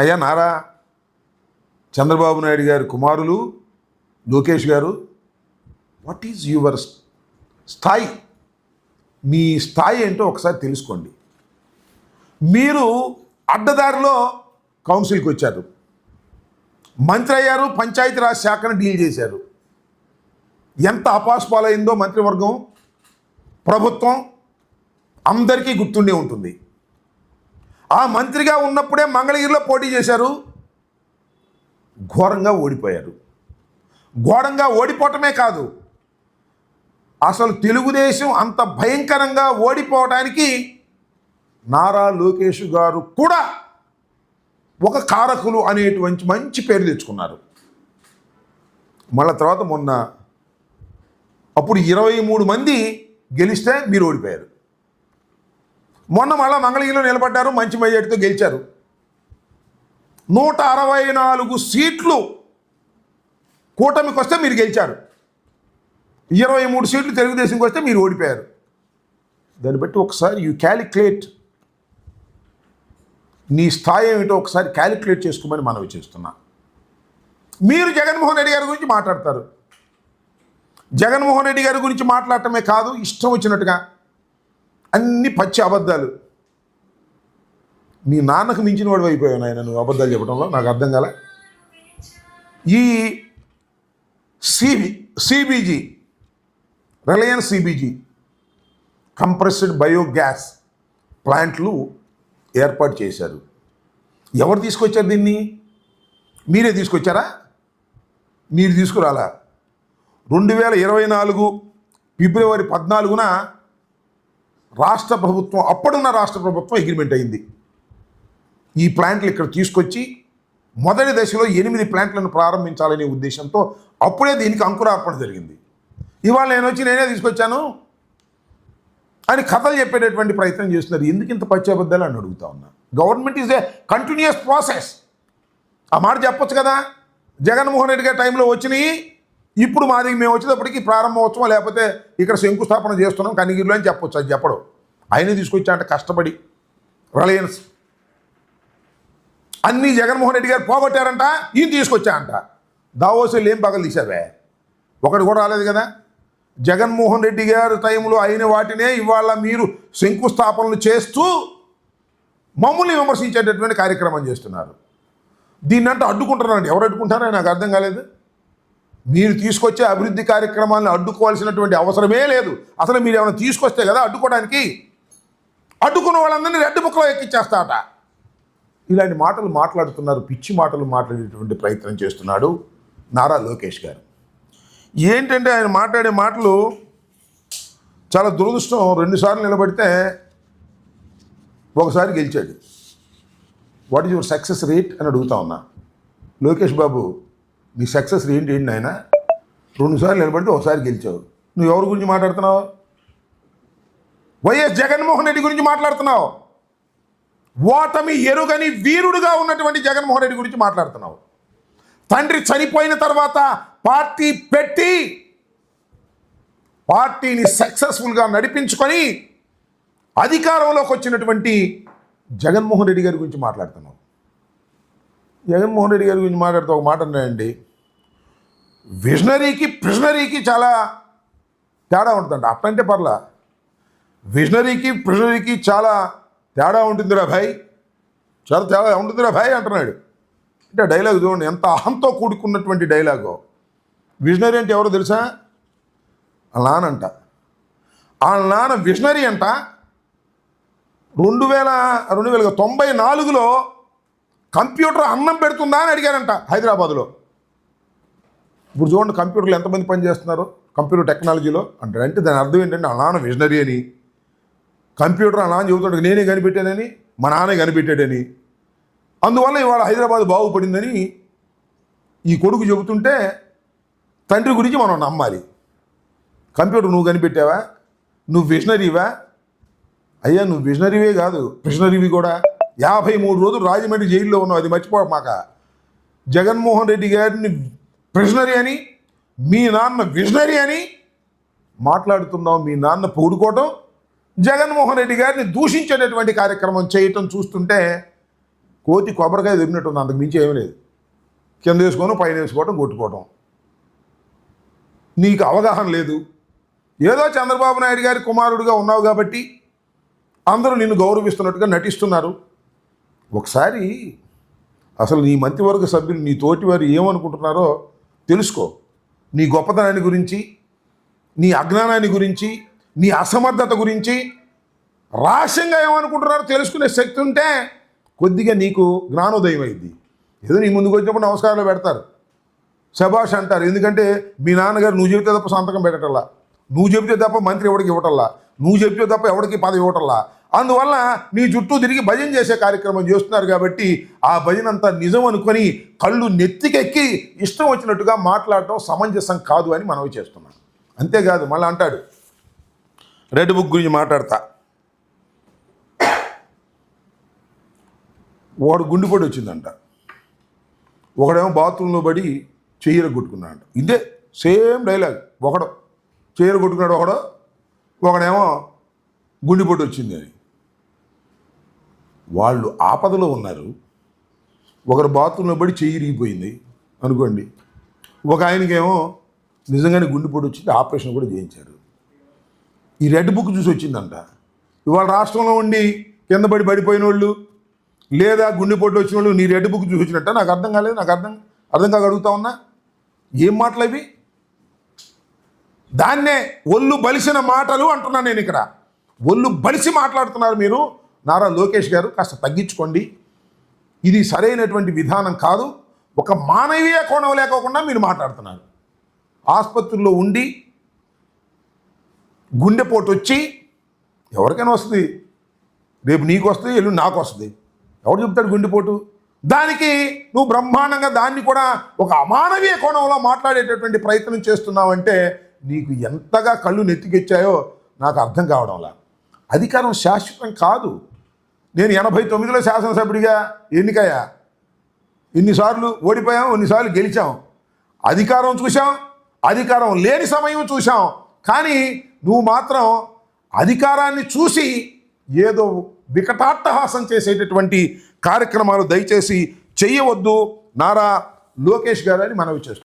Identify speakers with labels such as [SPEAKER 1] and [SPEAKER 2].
[SPEAKER 1] అయ్యా నారా చంద్రబాబు నాయుడు గారి కుమారులు లోకేష్ గారు వాట్ ఈజ్ యువర్ స్థాయి? మీ స్థాయి ఏంటో ఒకసారి తెలుసుకోండి. మీరు అడ్డదారిలో కౌన్సిల్కి వచ్చారు. మంత్రి అయ్యారు పంచాయతీరాజ్ శాఖను డీల్ చేశారు. ఎంత అపాస్పాలైందో మంత్రివర్గం ప్రభుత్వం అందరికీ గుర్తుండే ఉంటుంది. ఆ మంత్రిగా ఉన్నప్పుడే మంగళగిరిలో పోటీ చేశారు. ఘోరంగా ఓడిపోయారు. ఘోరంగా ఓడిపోవటమే కాదు. అసలు తెలుగుదేశం అంత భయంకరంగా ఓడిపోవడానికి నారా లోకేష్ గారు కూడా ఒక కారకులు అనేటువంటి మంచి పేరు తెచ్చుకున్నారు. మళ్ళా తర్వాత మొన్న అప్పుడు ఇరవై మూడు మంది గెలిస్తే మీరు ఓడిపోయారు. మొన్న మళ్ళా మంగళగిరిలో నిలబడ్డారు మంచి మెజార్టీతో గెలిచారు. నూట అరవై నాలుగు సీట్లు కూటమికి వస్తే మీరు గెలిచారు. ఇరవై మూడు సీట్లు తెలుగుదేశంకి వస్తే మీరు ఓడిపోయారు. దాన్ని బట్టి ఒకసారి యూ క్యాలిక్యులేట్ నీ స్థాయి ఏమిటో ఒకసారి క్యాలిక్యులేట్ చేసుకోమని మనవి చేస్తున్నా. మీరు జగన్మోహన్ రెడ్డి గారి గురించి మాట్లాడతారు. జగన్మోహన్ రెడ్డి గారి గురించి మాట్లాడటమే కాదు ఇష్టం వచ్చినట్టుగా అన్ని పచ్చి అబద్ధాలు. నీ నాన్నకు మించిన వాడు అయిపోయావు నాయన నువ్వు అబద్ధాలు చెప్పడంలో నాకు అర్థం కాల. ఈ CB CBG Reliance CBG compressed biogas ప్లాంట్లు ఏర్పాటు చేశారు. ఎవరు తీసుకొచ్చారు దీన్ని? మీరే తీసుకొచ్చారా? మీరు తీసుకురాలా? రెండు వేల ఇరవై నాలుగు ఫిబ్రవరి పద్నాలుగున రాష్ట్ర ప్రభుత్వం అప్పుడున్న రాష్ట్ర ప్రభుత్వం అగ్రిమెంట్ అయింది. ఈ ప్లాంట్లు ఇక్కడ తీసుకొచ్చి మొదటి దశలో ఎనిమిది ప్లాంట్లను ప్రారంభించాలనే ఉద్దేశంతో అప్పుడే దీనికి అంకురార్పణ జరిగింది. ఇవాళ నేను వచ్చి నేనే తీసుకొచ్చాను అని కథలు చెప్పేటటువంటి ప్రయత్నం చేస్తున్నారు. ఎందుకు ఇంత పశ్చాబద్దాలు అని అడుగుతా ఉన్నా. Government is a continuous process ఆ మాట చెప్పొచ్చు కదా? జగన్మోహన్ రెడ్డి గారి టైంలో వచ్చినాయి. ఇప్పుడు మాది మేము వచ్చేటప్పటికి ప్రారంభోత్సవం లేకపోతే ఇక్కడ శంకుస్థాపన చేస్తున్నాం కనిగిరిలో అని చెప్పొచ్చు అది చెప్పడం. ఆయనే తీసుకొచ్చా అంటే కష్టపడి రిలయన్స్. అన్నీ జగన్మోహన్ రెడ్డి గారు పోగొట్టారంట ఈయన తీసుకొచ్చా అంట. దావోసెల్ ఏం పగలు తీసావే ఒకటి కూడా రాలేదు కదా? జగన్మోహన్ రెడ్డి గారు టైంలో అయిన వాటినే ఇవాళ మీరు శంకుస్థాపనలు చేస్తూ మమ్మల్ని విమర్శించేటటువంటి కార్యక్రమం చేస్తున్నారు. దీన్నంటే అడ్డుకుంటున్నారండి. ఎవరు అడ్డుకుంటారో నాకు అర్థం కాలేదు. మీరు తీసుకొచ్చే అభివృద్ధి కార్యక్రమాలను అడ్డుకోవాల్సినటువంటి అవసరమే లేదు. అసలు మీరు ఏమైనా తీసుకొస్తే కదా అడ్డుకోవడానికి? అడ్డుకున్న వాళ్ళందరినీ రెడ్ బుక్లో ఎక్కిచ్చేస్తాట. ఇలాంటి మాటలు మాట్లాడుతున్నారు పిచ్చి మాటలు మాట్లాడేటువంటి ప్రయత్నం చేస్తున్నాడు నారా లోకేష్ గారు. ఏంటంటే ఆయన మాట్లాడే మాటలు చాలా దురదృష్టం. రెండుసార్లు నిలబడితే ఒకసారి గెలిచాడు. What is your success rate అని అడుగుతా ఉన్నా. లోకేష్ బాబు నీ సక్సెస్ రేట్ ఏంటి ఆయన రెండుసార్లు నిలబడితే ఒకసారి గెలిచావు. నువ్వు ఎవరి గురించి మాట్లాడుతున్నావు? వైఎస్ జగన్మోహన్ రెడ్డి గురించి మాట్లాడుతున్నావు. ఓటమి ఎరుగని వీరుడుగా ఉన్నటువంటి జగన్మోహన్ రెడ్డి గురించి మాట్లాడుతున్నావు. తండ్రి చనిపోయిన తర్వాత పార్టీ పెట్టి పార్టీని సక్సెస్ఫుల్గా నడిపించుకొని అధికారంలోకి వచ్చినటువంటి జగన్మోహన్ రెడ్డి గారి గురించి మాట్లాడుతున్నావు. జగన్మోహన్ రెడ్డి గారి గురించి మాట్లాడుతూ ఒక మాట ఉన్నాయండి విజనరీకి ప్రిజనరీకి చాలా తేడా ఉంటుందండి. అట్లంటే పర్లా. విజనరీకి ప్రిజనరీకి చాలా తేడా ఉంటుందిరా భాయ్. చాలా తేడా ఉంటుందిరా భాయ్ అంటున్నాడు. అంటే డైలాగ్ చూడండి ఎంత అహంతో కూడుకున్నటువంటి డైలాగు. విజనరీ అంటే ఎవరో తెలుసా? వాళ్ళ నానంట వాళ్ళ నాన్న విజనరీ అంట. రెండు వేల రెండు వేల తొంభై నాలుగులో కంప్యూటర్ అన్నం పెడుతుందా అని అడిగారంట హైదరాబాద్లో. ఇప్పుడు చూడండి కంప్యూటర్లు ఎంతమంది పనిచేస్తున్నారు? కంప్యూటర్ టెక్నాలజీలో. అంటే అంటే దాని అర్థం ఏంటంటే ఆ నాన్న విజనరీ అని. కంప్యూటర్ అలా అని చెబుతాడు నేనే కనిపెట్టానని మా నాన్నే కనిపెట్టాడని. అందువల్ల ఇవాళ హైదరాబాద్ బాగుపడిందని ఈ కొడుకు చెబుతుంటే తండ్రి గురించి మనం నమ్మాలి. కంప్యూటర్ నువ్వు కనిపెట్టావా? నువ్వు విజనరీవా అయ్యా నువ్వు విజనరీవే కాదు విజనరీవి కూడా. యాభై మూడు రోజులు రాజమండ్రి జైల్లో ఉన్నావు అది మర్చిపోమాక జగన్మోహన్ రెడ్డి గారిని ప్రిజనరీ అని మీ నాన్న విజనరీ అని మాట్లాడుతున్నావు మీ నాన్న పొగుడుకోవటం జగన్మోహన్ రెడ్డి గారిని దూషించేటటువంటి కార్యక్రమం చేయటం చూస్తుంటే కోతి కొబ్బరికాయ దొరికినట్టుంది అంతకు మించి ఏమీ లేదు. కింద వేసుకోవడం పైన వేసుకోవడం కొట్టుకోవడం. నీకు అవగాహన లేదు. ఏదో చంద్రబాబు నాయుడు గారి కుమారుడిగా ఉన్నావు కాబట్టి అందరూ నిన్ను గౌరవిస్తున్నట్టుగా నటిస్తున్నారు. ఒకసారి అసలు నీ మంత్రివర్గ సభ్యులు నీ తోటి వారు ఏమనుకుంటున్నారో తెలుసుకో. నీ గొప్పతనాన్ని గురించి నీ అజ్ఞానాన్ని గురించి నీ అసమర్థత గురించి రహస్యంగా ఏమనుకుంటున్నారో తెలుసుకునే శక్తి ఉంటే కొద్దిగా నీకు జ్ఞానోదయం అయింది. ఏదో నీ ముందుకు వచ్చినప్పుడు నమస్కారాలు పెడతారు. శభాష్ అంటారు ఎందుకంటే మీ నాన్నగారు నువ్వు చెబితే తప్ప సంతకం పెట్టటల్లా. నువ్వు చెబితే తప్ప మంత్రి ఎవడికి ఇవ్వటల్లా. నువ్వు చెబితే తప్ప ఎవడికి పదవి ఇవ్వటల్లా. అందువల్ల నీ చుట్టూ తిరిగి భజన చేసే కార్యక్రమం చేస్తున్నారు కాబట్టి ఆ భజన అంతా నిజం అనుకొని కళ్ళు నెత్తికెక్కి ఇష్టం వచ్చినట్టుగా మాట్లాడటం సమంజసం కాదు అని మనవి చేస్తున్నాను అంతేకాదు మళ్ళీ అంటాడు రెడ్ బుక్ గురించి మాట్లాడతా. వాడు గుండెపోటు వచ్చిందంట. ఒకడేమో బాత్రూంలో పడి చెయ్యర కొట్టుకున్నాడు ఇదే సేమ్ డైలాగ్ ఒకడు. చెయ్యర కొట్టుకున్నాడు ఒకడు ఒకడేమో గుండెపోటు వచ్చింది అని. వాళ్ళు ఆపదలో ఉన్నారు. ఒకరు బాత్రూంలో పడి చెయ్యి ఇరిగిపోయింది అనుకోండి. ఒక ఆయనకేమో నిజంగానే గుండెపోటు వచ్చింది ఆపరేషన్ కూడా చేయించారు. ఈ రెడ్ బుక్ చూసి వచ్చిందంట. ఇవాళ రాష్ట్రంలో ఉండి కింద పడి పడిపోయిన వాళ్ళు లేదా గుండెపోటు వచ్చిన వాళ్ళు నీ రెడ్ బుక్ చూసి వచ్చినట్ట? నాకు అర్థం కాలేదు నాకు అర్థం అర్థం కాక అడుగుతా ఉన్నా. ఏం మాటలు అవి? దాన్నే ఒళ్ళు బలిసిన మాటలు అంటున్నాను నేను ఇక్కడ. ఒళ్ళు బలిసి మాట్లాడుతున్నారు మీరు. నారా లోకేష్ గారు కాస్త తగ్గించుకోండి. ఇది సరైనటువంటి విధానం కాదు. ఒక మానవీయ కోణం లేకోకుండా మీరు మాట్లాడుతున్నారు. ఆసుపత్రుల్లో ఉండి గుండెపోటు వచ్చి ఎవరికైనా వస్తుంది. రేపు నీకు వస్తుంది ఎల్లు నాకు వస్తుంది. ఎవరు చెప్తాడు గుండెపోటు? దానికి నువ్వు బ్రహ్మాండంగా దాన్ని కూడా ఒక అమానవీయ కోణంలో మాట్లాడేటటువంటి ప్రయత్నం చేస్తున్నావంటే నీకు ఎంతగా కళ్ళు నెత్తికెచ్చాయో నాకు అర్థం కావడంలా. అధికారం శాశ్వతం కాదు. నేను ఎనభై తొమ్మిదిలో శాసనసభ్యుడిగా ఎన్నికయ్యా. ఇన్నిసార్లు ఓడిపోయాం ఇన్నిసార్లు గెలిచాం. అధికారం చూసాం అధికారం లేని సమయం చూసాం కానీ నువ్వు మాత్రం అధికారాన్ని చూసి ఏదో వికటాట్టహాసం చేసేటటువంటి కార్యక్రమాలు దయచేసి చెయ్యవద్దు. నారా లోకేష్ గారు అని మనవి చేస్తున్నాను